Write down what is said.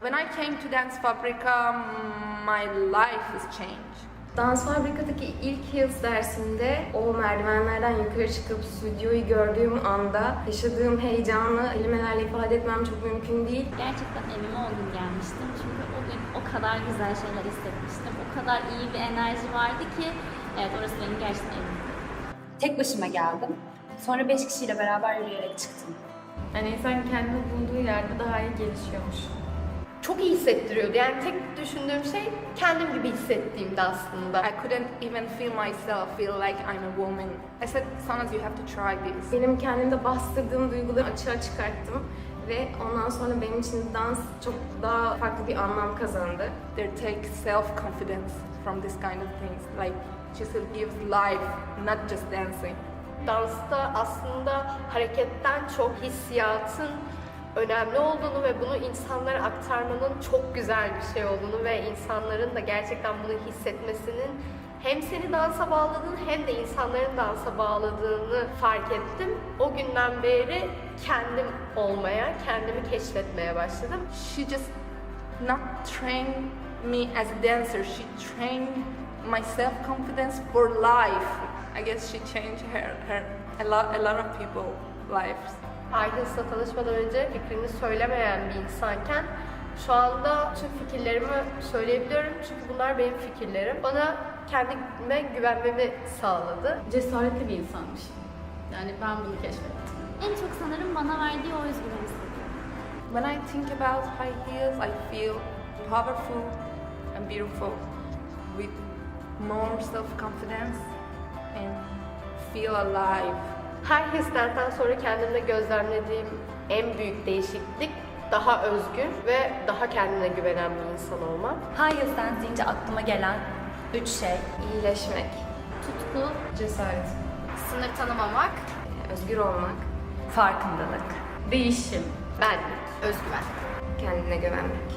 When I came to Dance Fabrica, my life has changed. Dans Fabrika'daki ilk Heels dersinde o merdivenlerden yukarı çıkıp stüdyoyu gördüğüm anda yaşadığım heyecanı kelimelerle ifade etmem çok mümkün değil. Gerçekten evime o gün gelmiştim. Çünkü o gün o kadar güzel şeyler hissetmiştim. O kadar iyi bir enerji vardı ki evet orası benim gerçekten evim. Tek başıma geldim. Sonra beş kişiyle beraber yürüyerek çıktım. Yani insan kendini bulduğu yerde daha iyi gelişiyormuş. Çok iyi hissettiriyordu. Yani tek düşündüğüm şey kendim gibi hissettiğimdi aslında. I couldn't even feel myself, feel like I'm a woman. I said, Sanas, you have to try this. Benim kendimde bastırdığım duyguları açığa çıkarttım ve ondan sonra benim için dans çok daha farklı bir anlam kazandı. They take self-confidence from this kind of things. Like, just gives life, not just dancing. Dansta aslında hareketten çok hissiyatın önemli olduğunu ve bunu insanlara aktarmanın çok güzel bir şey olduğunu ve insanların da gerçekten bunu hissetmesinin hem seni dansa bağladığını hem de insanların dansa bağladığını fark ettim. O günden beri kendim olmaya, kendimi keşfetmeye başladım. She just not trained me as a dancer. She trained my self-confidence for life. I guess she changed her, her a lot, a lot of people lives. Aydın'la tanışmadan önce fikrini söylemeyen bir insanken şu anda tüm fikirlerimi söyleyebiliyorum çünkü bunlar benim fikirlerim. Bana kendime güvenmemi sağladı. cesaretli bir insanmış. Yani ben bunu keşfettim. En çok sanırım bana verdiği o özgüven hissediyorum. When I think about high heels, I feel powerful and beautiful with more self-confidence and feel alive. Her hislerden sonra kendimde gözlemlediğim en büyük değişiklik daha özgür ve daha kendine güvenen bir insan olmak. Heels dance deyince aklıma gelen üç şey. İyileşmek, Tutku, cesaret, Sınır tanımamak, özgür olmak, Farkındalık. değişim, Benlik, özgüven. kendine güvenmek.